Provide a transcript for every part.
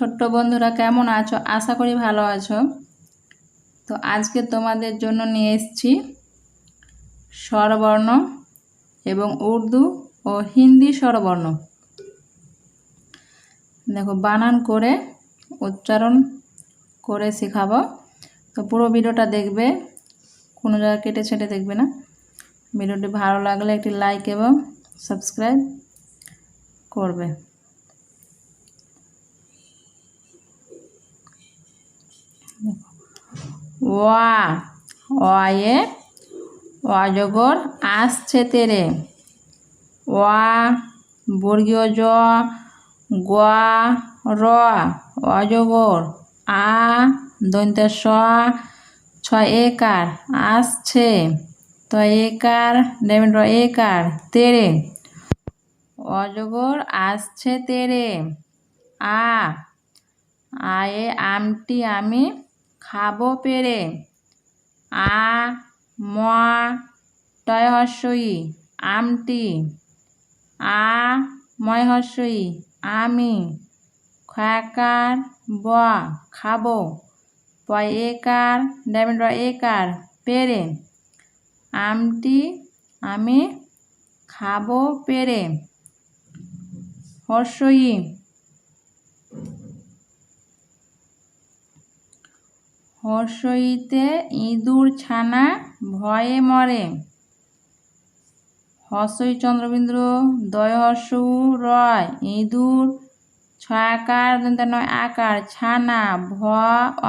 ছোট্ট বন্ধুরা, কেমন আছো? আশা করি ভালো আছো। তো আজকে তোমাদের জন্য নিয়ে এসেছি স্বরবর্ণ এবং উর্দু ও হিন্দি স্বরবর্ণ। দেখো, বানান করে, উচ্চারণ করে শেখাবো। তো পুরো ভিডিওটা দেখবে, কোনো জায়গায় কেটে ছেটে দেখবে না। ভিডিওটি ভালো লাগলে একটি লাইক এবং সাবস্ক্রাইব করবে। ওয়া ওয়ে অজগর আসছে তেরে। ওয়া বর্গীয় জ গোয়া, র অজগর আ দন্তে স ছ একার আসছে। ত একার ডেমেন র একার, তেরে। অজগর আসছে তেরে। আ, আয়ে আমটি আমি খাব পেরে। আ ম টয় আমটি। আ ময় আমি। খয়াকার, ব, খাব। পয় একার ডায়মন্ড একার পেরে। আমটি, আমি খাব পেরে। হর্ষই হর্ষইতে ইঁদুর ছানা ভয়ে মরে। হর্ষই চন্দ্রবিন্দু দয় হর্ষ রয়, ইঁদুর ছয়াকার নয় আকার, ছানা ভ,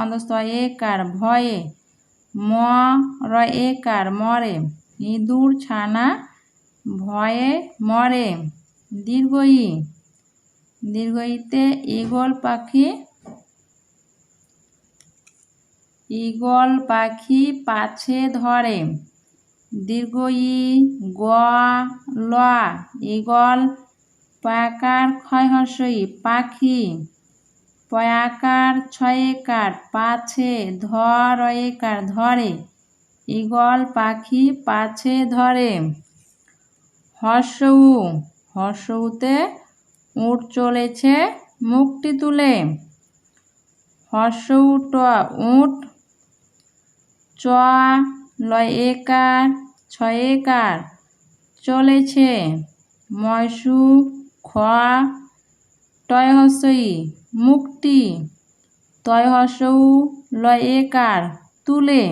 অন্ধস্থ একার, ভয়ে ম র একার, মরে। ইঁদুর ছানা ভয়ে মরে। দীর্ঘই, দীর্ঘইতে ইগল পাখি ঈগল পাখি পাছে ধরে। দীর্ঘ ই গ ল ঈগল পয়াকার ক্ষয় হর্ষই পাখি। পয়াকার ছয়েকার পাছে ধর একার ধরে। ঈগল পাখি পাছে ধরে। হর্ষউ হর্ষউতে উঠ চলেছে মুখটি তুলে। হর্ষউ ট উঠ চ, লয় একার, ছয় একার। চলেছে। ময়সু, খ টয় হসই মুক্তি। তয় হসৌ লয় একার, তুলে।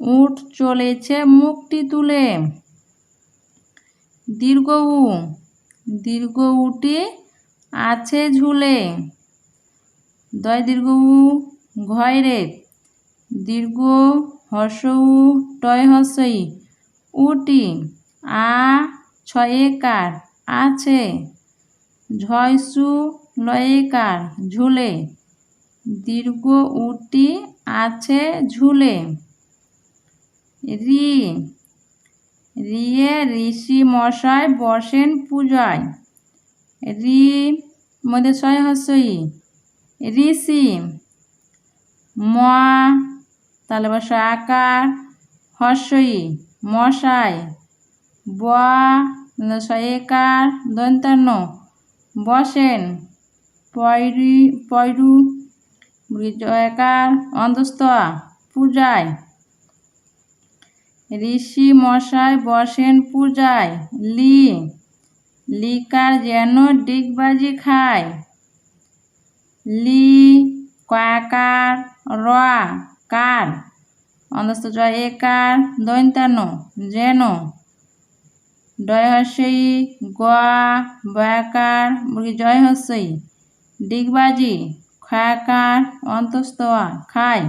উঠ চলেছে মুক্তি তুলে। দীর্ঘ উ, দীর্ঘ উটি আছে ঝুলে। দয় দীর্ঘ উ ঘয়রে দীর্ঘ হর্ষ উ টয় হর্ষই উটি, আ, ছয়েকার, আছে। ঝয়সু লয়েকার, ঝুলে। দীর্ঘ উটি, আছে, ঝুলে। রি, রিয়ে ঋষি মশাই বসেন পূজায়। রি মধ্যে ছয় হর্ষই ঋষি, ম তাহলে বস, আকার, হর্ষই, মশাই ব একার দন্তান্ন বসেন, পয়রি, পয়রু একার অন্তস্তয়া পূজায়, ঋষি মশাই বসেন পূজায়, লি, লিকার যেন ডিগবাজি খায়, লি, কয়াকার, র কার? অন্তস্থ জয় একার দৈন্তান্ন যেন ডয় হস্যই গ বয়াকার, মুরগি জয় হস্যই ডিগবাজি, খয়াকার অন্তস্তয়া খায়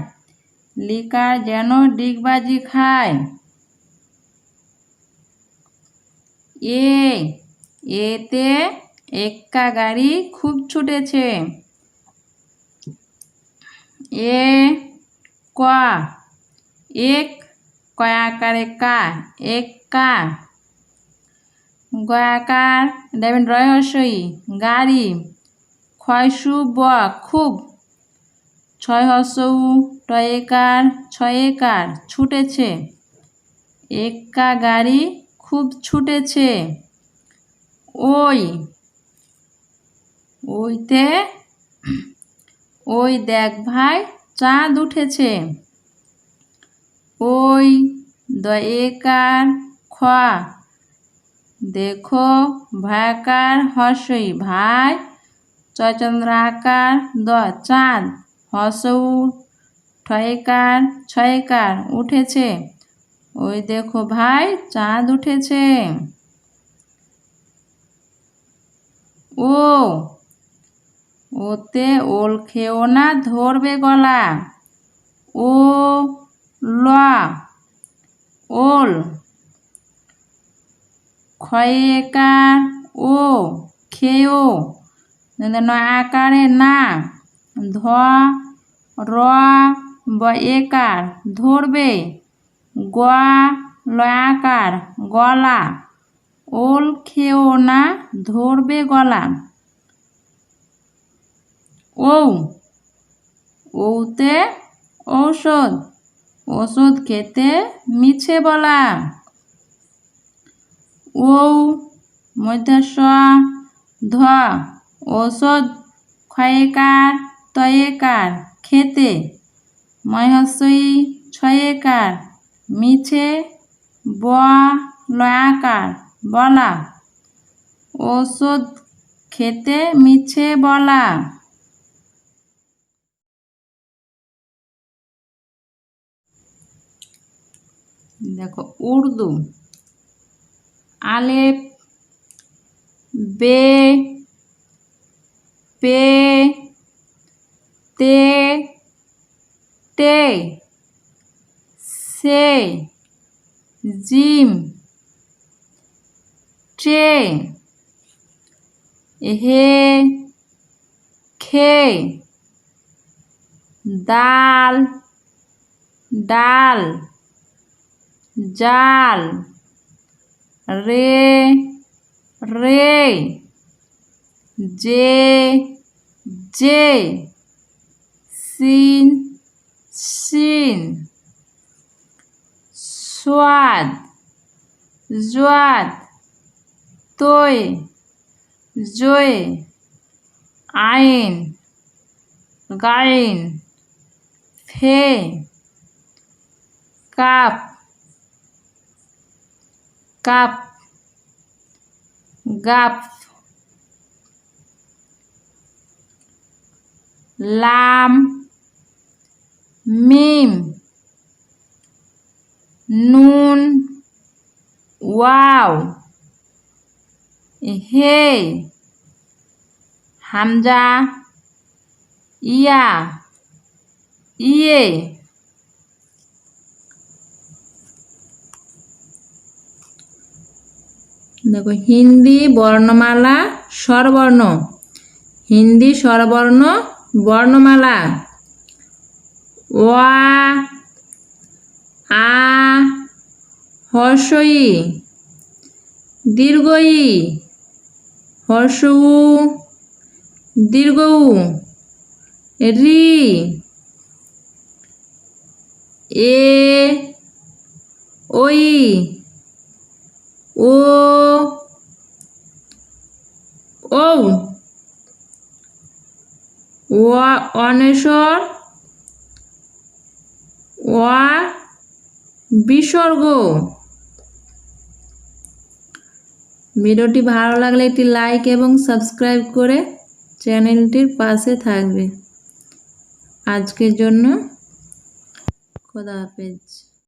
লিকার যেন ডিগবাজি খায় এ, এতে এক্কা গাড়ি খুব ছুটেছে। এ ক। এক, কয়াকারে কা। এক, কা। গয়াকার দেবেন রহস্যই। গাড়ি। ক্ষয়সু ব, খুব। ছয় হস্যউ টয়েকার, ছয়েকার, ছুটেছে। এক্কা গাড়ি, খুব ছুটেছে। ওই। ওইতে, ওই দেখ ভাই চাঁদ উঠেছে। ওই দয়েকার খ দেখো ভয়াকার হর্ষই। ভাই চয়চন্দ্রাকার দ, চাঁদ হসৌ ঠয়কার ছয়কার উঠেছে। ওই দেখো ভাই, চাঁদ উঠেছে। ও ওতে ওল খেও না, ধরবে গলা। ও ল, ওল। ক্ষয়েকার ও, খেও। আকারে না, ধ, র, ব, একার, ধরবে। গ লয়াকার গলা। ওল খেও না, ধরবে গলা। ও ওতে ঔষধ ওষুধ খেতে মিছে বলা। ও মধ্যস্ব ধ ঔষধ ক্ষয়েকার, তয়েকার, খেতে মহস্যই ছয়েকার, মিছে ব লয়াকার বলা। ওষুধ খেতে মিছে বলা। দেখো উর্দু আলেপ বে পে তে টে সে জিম ট্রে হে খে দাল ডাল। জাল। রে রে যে যে সিন সিন। সোয়াদ, জোয়াদ, তৈ, জয়ে, আইন, গাইন, ফে, কাপ। কাপ গাপ লাম মিম নুন ওয়াও হে হামজা ইয়া ইয়ে। দেখো, হিন্দি বর্ণমালা, স্বরবর্ণ। হিন্দি স্বরবর্ণ, বর্ণমালা। ওয়া, আ হর্ষই দীর্ঘই হর্ষ দীর্ঘ রি। এ ওই ও ও অনেশ্বর, ওয়া, বিসর্গ। ভিডিওটি ভালো লাগলে একটি লাইক এবং সাবস্ক্রাইব করে চ্যানেলটির পাশে থাকবে। আজকের জন্য খোদা হাফেজ।